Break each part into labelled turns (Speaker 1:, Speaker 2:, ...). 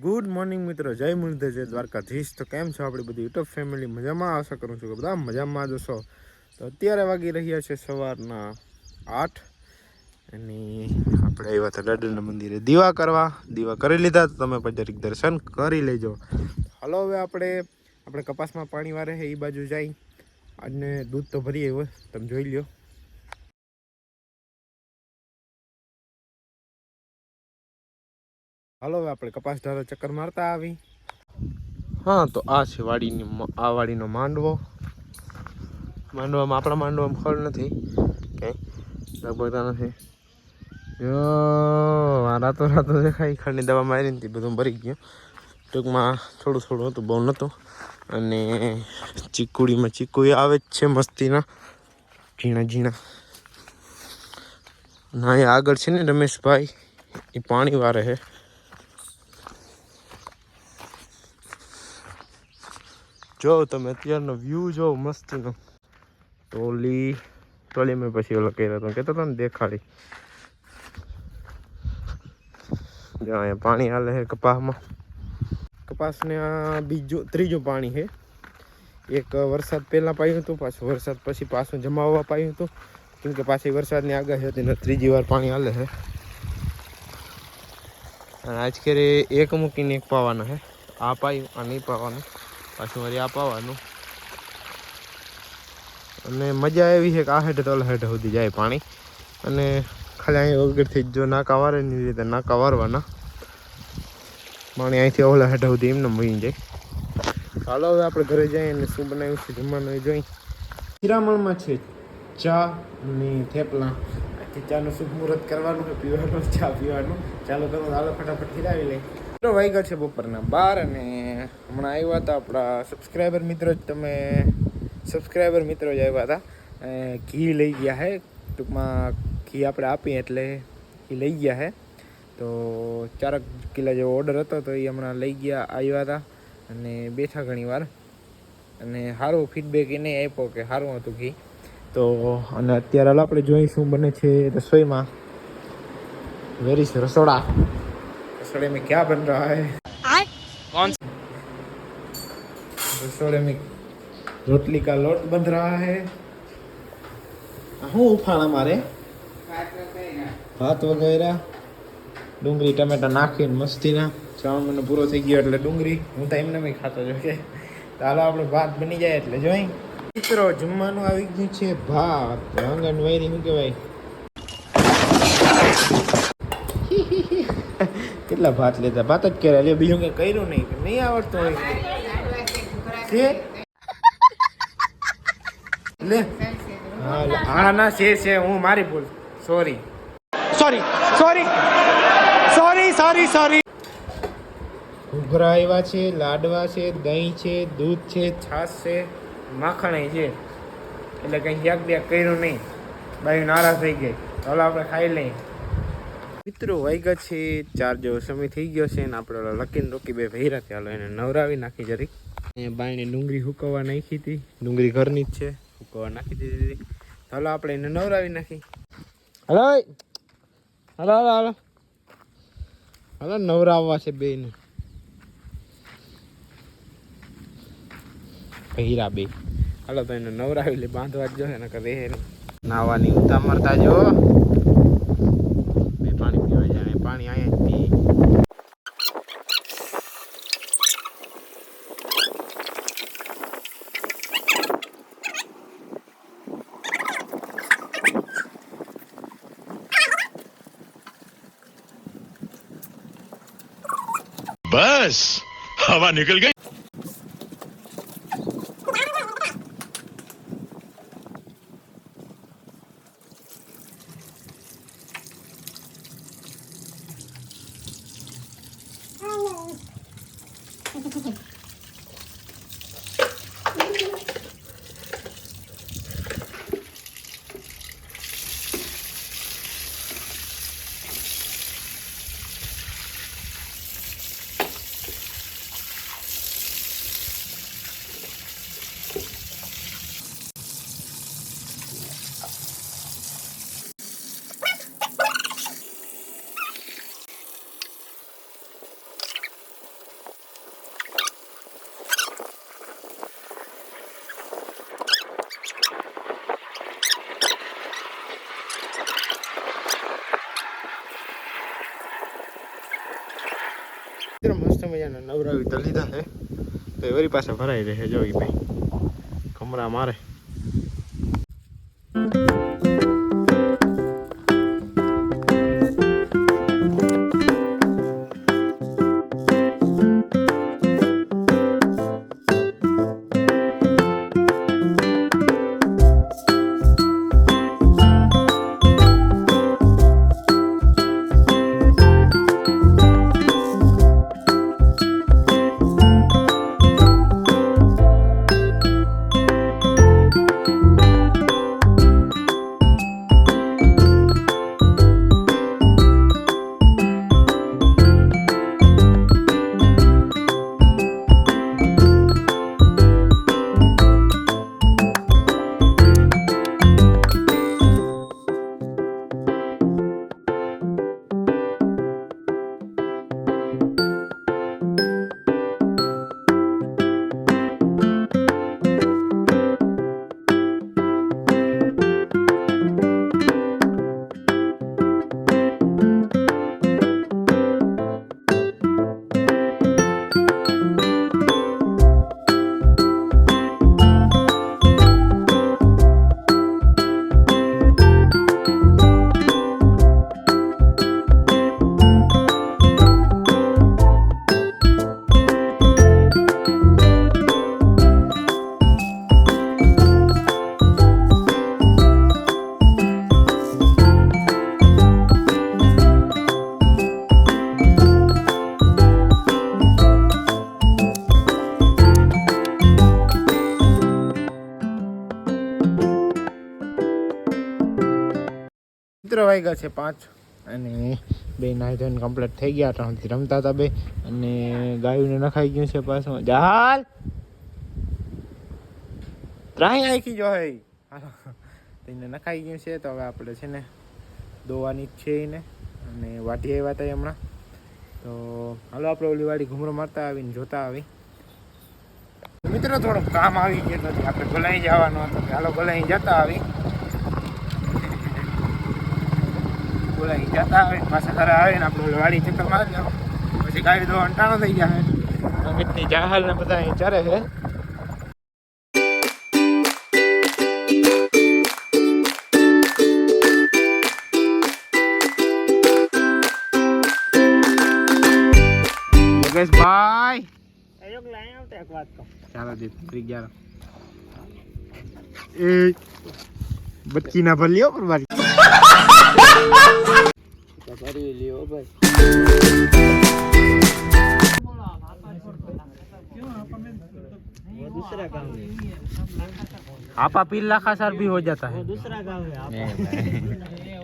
Speaker 1: Good morning મિત્રો, જય મુરલીધર, જય દ્વારકાધીશ. તો કેમ છો આપણી બધી યુટ્યુબ ફેમિલી મજામાં? આશા કરું છું કે બધા મજામાં જ હશો. તો અત્યારે વાગી રહ્યા છે સવારના આઠ. અને આપણે આવ્યા હતા ડડલના મંદિરે દીવા કરવા. દીવા કરી લીધા, તો તમે પછી જરીક દર્શન કરી લેજો. હાલો, હવે આપણે આપણે કપાસમાં પાણી વારે છે એ બાજુ જાય. અને દૂધ તો ભરી આવ્યો તમે જોઈ લ્યો. હાલો, હવે આપણે કપાસ ધારો ચક્કર મારતા આવી. હા, તો આ છે વાડીની આ વાડીનો માંડવો. માંડવામાં, આપણા માંડવામાં ફળ નથી. કંઈ લગભગ નથી રાતો રાતો દેખાય. ખાંડની દવા મારી હતી બધું ભરી ગયું. ટૂંકમાં થોડું થોડું હતું, બહુ નહોતું. અને ચીકુડીમાં ચીકુડી આવે જ છે મસ્તીના. ઝીણા ઝીણા. ના, એ આગળ છે ને રમેશભાઈ. એ પાણી વારે છે. જો તમે અત્યારનો વ્યૂ જો મસ્તીનો. ટોલી ટોલી મેં પછી ઓલો કર્યો હતો. કહેતો હતો ને દેખાડી. જો અહીંયા પાણી હાલે છે કપાસમાં. કપાસને આ બીજું, ત્રીજું પાણી છે. એક વરસાદ પહેલાં પાયું હતું, પાછું વરસાદ પછી પાછું જમાવવા પાયું હતું. કેમ કે પાછી વરસાદની આગાહી હતી ને ત્રીજી વાર પાણી હાલે છે. અને આજ ખેરે એક મૂકીને એક પાવાના છે. આ પાયું, આ નહીં પાવાનું. પાછું વળી આ અને મજા એવી છે કે આ હેઠ તો હેઠ સુધી જાય પાણી. અને ખાલી અહીં વગરથી જો નાકા વારે એવી રીતે નાકા વારવાના. પાણી અહીંથી ઓલા હેઠ સુધી એમને મળી જાય. ચાલો હવે આપણે ઘરે જઈએ અને શું બનાવ્યું છે જમવાનું જોઈ. હિરામણમાં છે ચા અને થેપલા. આથી ચાનું શુભ મુહૂર્ત કરવાનું છે પીવાનું, ચા પીવાનું? ચાલો તમે હાલો ફટાફટ હિરાવી લઈ મિત્રો વાગ્યા છે બપોરના બાર અને હમણાં આવ્યા હતા આપણા સબસ્ક્રાઈબર મિત્રો જ, તમે સબસ્ક્રાઈબર મિત્રો જ આવ્યા હતા. ઘી લઈ ગયા હે. ટૂંકમાં ઘી આપણે આપીએ એટલે એ લઈ ગયા હે. તો ચારક કિલા જેવો ઓર્ડર હતો, તો એ હમણાં લઈ ગયા, આવ્યા હતા. અને બેઠા ઘણી વાર અને સારું ફીડબેક એને આપ્યો કે સારું હતું ઘી. તો અને અત્યારે હાલ આપણે જોઈશું બને છે રસોઈમાં. વેરી રસોડા. રસોડે મેં ક્યાં બન રહા હે? કોણ રસોડે મેં રોટલી કા લોટ બન રહા હે. હું ઉફાણા મારે? ભાત વગેરા. ડુંગળી ટમેટા નાખીને મસ્તીના. ચાવણ મને પૂરો થઈ ગયો એટલે ડુંગળી. હું તો એમને મેં ખાતો જો કે ચાલો આપણે ભાત બની જાય એટલે જોઈ? મિત્રો જમવાનું આવી ગયું છે ભાત. આંગણ વૈરી શું કહેવાય? કેટલા ભાત લેતા? ભાત જ કર્યા. લે બીજું કઈ કર્યું નહીં. નહીં આવડતું હોય છે? લે. હા હા ના છે છે. હું મારી ભૂલ. Sorry
Speaker 2: sorry sorry sorry sorry sorry
Speaker 1: ઘૂઘરા આવ્યા છે લાડવા છે દહીં છે દૂધ છે છાશ છે. માખણ છે. એટલે કંઈ યાક બ્યાક કર્યું નહીં. બાઈ નારાજ થઈ ગઈ. ચાલો આપણે ખાઈ લઈએ. મિત્રો વાગ્યા છે. ચાર જેવો સમય થઈ ગયો છે ને આપણે ઓલા લકીન રોકી બે ભૈરા ચાલો એને નવરાવી નાખી જરીક. એ બાઈને ડુંગળી હુકવવા નાખી હતી. ડુંગળી ઘરની જ છે. હુકવવા નાખી દીધી હતી. ચાલો આપણે એને નવરાવી નાખી. Hello hello hello hello. Hello, નવરાવવા છે બેને pehirabe. Alo tena nora wile bando ajo hena kade hena nawa ni utam marta jo. Me punya pio aja me pani aja ti.
Speaker 3: बस हवा निकल
Speaker 1: મિત્રો મસ્ત મજાના નવરાવી તો લીધા છે તો વળી પાસે ભરાઈ રહે જો ઈ ભાઈ કમરા મારે વાગ્યા છે પાંચ અને બે નાહી ધોઈને કમ્પ્લીટ થઈ ગયા ત્રણથી રમતા હતા બે અને ગાયોને નખાઈ ગયું છે પાછું. જહાલ! ત્રાહી આખી જો હે. તેને નખાઈ ગયું છે, તો હવે આપણે છે ને દોવાની જ છે એને અને વાટી આવ્યા હતા હમણાં. તો હાલો આપણે ઓલી વાડી ઘૂમરો મારતા આવીને જોતા આવી. મિત્રો, થોડુંક કામ આવી ગયું નથી આપણે ભલાઈ જવાનું હતું. હાલો ભલાઈ જતા આવી. બોલાઈ જતા આવે પાછા ઘરે આવે ને આપણું વાડી ચક્કર મારી લેવા પછી ગાડી તો અંટાણો થઈ જાય. અમિતની જાહલ ને બધા અહીં ચરે છે. ભાઈ ચાલો જી ફરી ગયા એ બટકી ના ભર લ્યો પર મારી आपा पील लाखा सर भी हो जाता है दूसरा गाँव है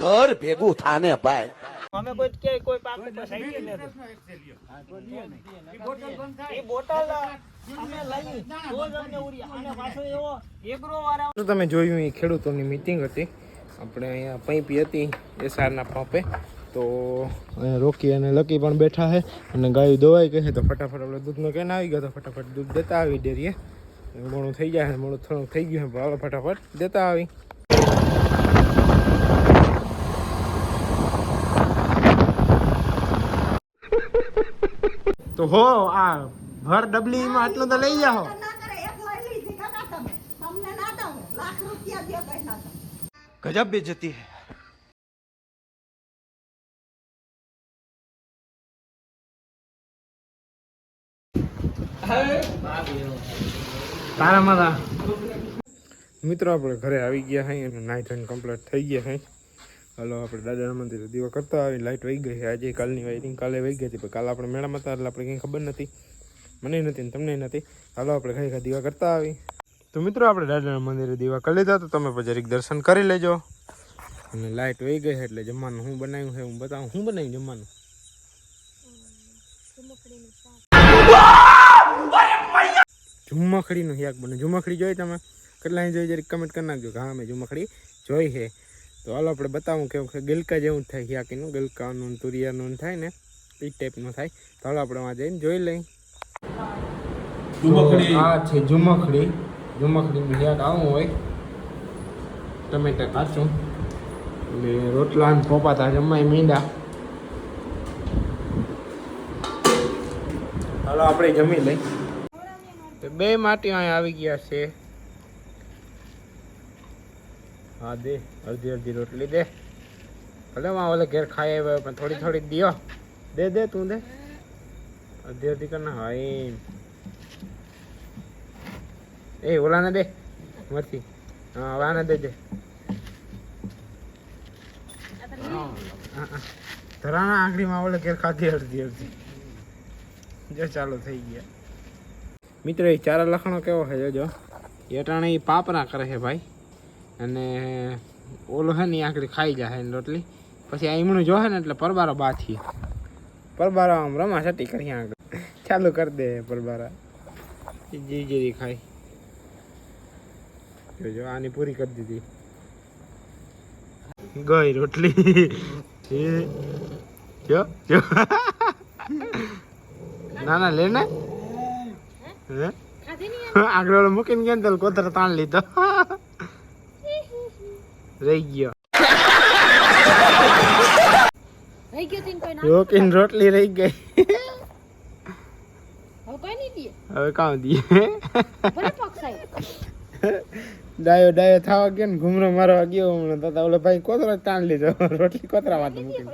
Speaker 4: ઘર ભેગું થાને ભાઈ.
Speaker 1: તો. તમે જોયું એ ખેડૂતોની મિટિંગ હતી. આપણે અહીંયા પૈપી હતી એસઆરના પંપે. તો અહીંયા રોકી અને લકી પણ બેઠા છે અને ગાયું દોવાઈ ગઈ છે તો ફટાફટ આપણે દૂધનો કેન આવી ગયો તો ફટાફટ દૂધ દેતા આવી ડેરીએ. મોડું થઈ જાય, મોડું થોડું થઈ ગયું છે ફટાફટ. દેતા આવી. તો હો, આ ભર ડબલીમાં આટલું તો લઈ જાઓ.
Speaker 5: ના કરે એક લઈ
Speaker 1: મિત્રો, આપણે ઘરે આવી ગયા હૈ અને નાઇટ એન્ડ કમ્પ્લીટ થઈ ગયા હૈ. હલો, આપણે દાદાના મંદિર દીવો કરતા આવી લાઇટ વહી ગઈ આજે કાલની વાયરિંગ કાલે વહી ગઈ હતી, પણ કાલે આપણે મેળામાં હતા એટલે આપણે કંઈ ખબર નથી. મને નથી ને તમને નથી. હાલો, આપણે ખાઈ ખા દીવા કરતા આવી. તો મિત્રો, આપણે દાદાના મંદિરે દીવા કરી લીધા, તો તમે પછી દર્શન કરી લેજો. અને લાઇટ વહી ગઈ એટલે જમવાનું હું બનાવ્યું છે હું બતાવું, હું બનાવ્યું જમવાનું? ઝુમ્મખડીનું શાક બને. ઝુમ્મખડી જોઈ તમે? કેટલા જોઈ જરી કમેન્ટ કરી નાખજો કે હા મેં ઝુમ્મખડી જોઈ છે. તો હાલો આપણે બતાવું કેવું કે ગલકા જેવું થાય શાકીનું. ગલકાનું તુરિયાનું થાય ને એ ટાઈપનું થાય. તો હાલો આપણે વાં જઈને જોઈ લઈ આ છે ઝુમ્મખડી ઝુમ્મખડીનું શાક આવું હોય. ટમેટા કાચું એટલે રોટલા અને પોપાતા જમાય મીંડા. હાલો આપણે જમી લઈ બે માટી અહીંયા આવી ગયા છે. હા, દે, અડધી અડધી રોટલી દે. ભલે માં ઓલે ઘેર ખાઈ આવ્યો પણ થોડી થોડી દિયો. દે દે, તું દે. અડધી અડધી કર ના એ, ઓલાને દે મરથી હા, હવે દે દે. હા. આંગળીમાં ઓલે ઘેર ખાધી, અડધી અડધી. જો, ચાલુ થઈ ગયા. મિત્રો, એ ચારા લખણો કેવો છે, જોજો. એટાણે એ પાપરા કરે છે ભાઈ. અને ઓલો છે ને આંકડી ખાઈ જાય રોટલી. પછી આ ઈમણું જોહે ને એટલે પરબારો બાથી પરબારો આમ રમા સટી કરી આગળ. ચાલુ કરી દે પરબારા. એ જી જેરી ખાઈ જોજો, આની પૂરી કરી દીધી. ગઈ રોટલી. જો જો. ના ના, લે ને. આગળ મૂકીને ગયા ને કોતર તાણ લીધો. રહી ગયો.
Speaker 6: રહી ગયો તીન કોઈ ના
Speaker 1: રોકીને રોટલી રહી ગઈ.
Speaker 6: હવે કોઈ નહીં
Speaker 1: કામ
Speaker 6: દીએ?
Speaker 1: ડાયો ડાયો થવા ગયો ને ઘૂમરો મારવા ગયો હમણાં. તો ઓલો ભાઈ કોતરો તાણ લીધો. રોટલી કોતરા વાત મૂકી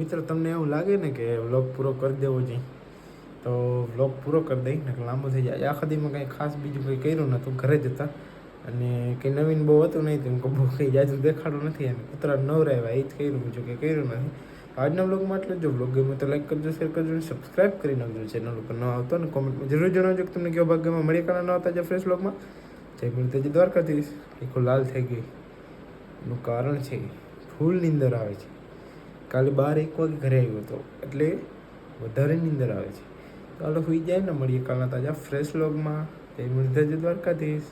Speaker 1: મિત્રો તમને એવું લાગે ને કે વ્લોગ પૂરો કરી દેવો જોઈએ? તો વ્લોગ પૂરો કરી દઈ ને લાંબો થઈ જાય. આખા દીમાં કંઈ ખાસ બીજું કંઈ કર્યું નહોતું ઘરે જ હતા. અને કંઈ નવીન બહુ હતું નહીં, તો બહુ કંઈ જાજુ દેખાડું નથી. અને કૂતરા ન રહેવા એ જ કર્યું, બીજું કંઈ કર્યું નથી આજના બ્લોગમાં આટલું જો. બ્લોગ ગમે તો લાઈક કરજો શેર કરજો અને સબસ્ક્રાઈબ કરી નાખજો ચેનલ ઉપર ન આવતો અને કોમેન્ટમાં જરૂર જણાવજો કે તમને કયો ભાગ ગમે મળી કરવા ન આવતા જે ફ્રેશ બ્લોગમાં જય ગુરુદેવજી દ્વારકાધીશ. આખો લાલ થઈ ગઈ. એનું કારણ છે, ફૂલ નીંદર આવે છે. કાલે બાર એક વાગે ઘરે આવ્યો હતો. એટલે વધારે નીંદર આવે છે. તો હોઈ જાય ને મળીએ કાલના તાજા ફ્રેશ લોગમાં જય ગુરુદેવજી દ્વારકાધીશ.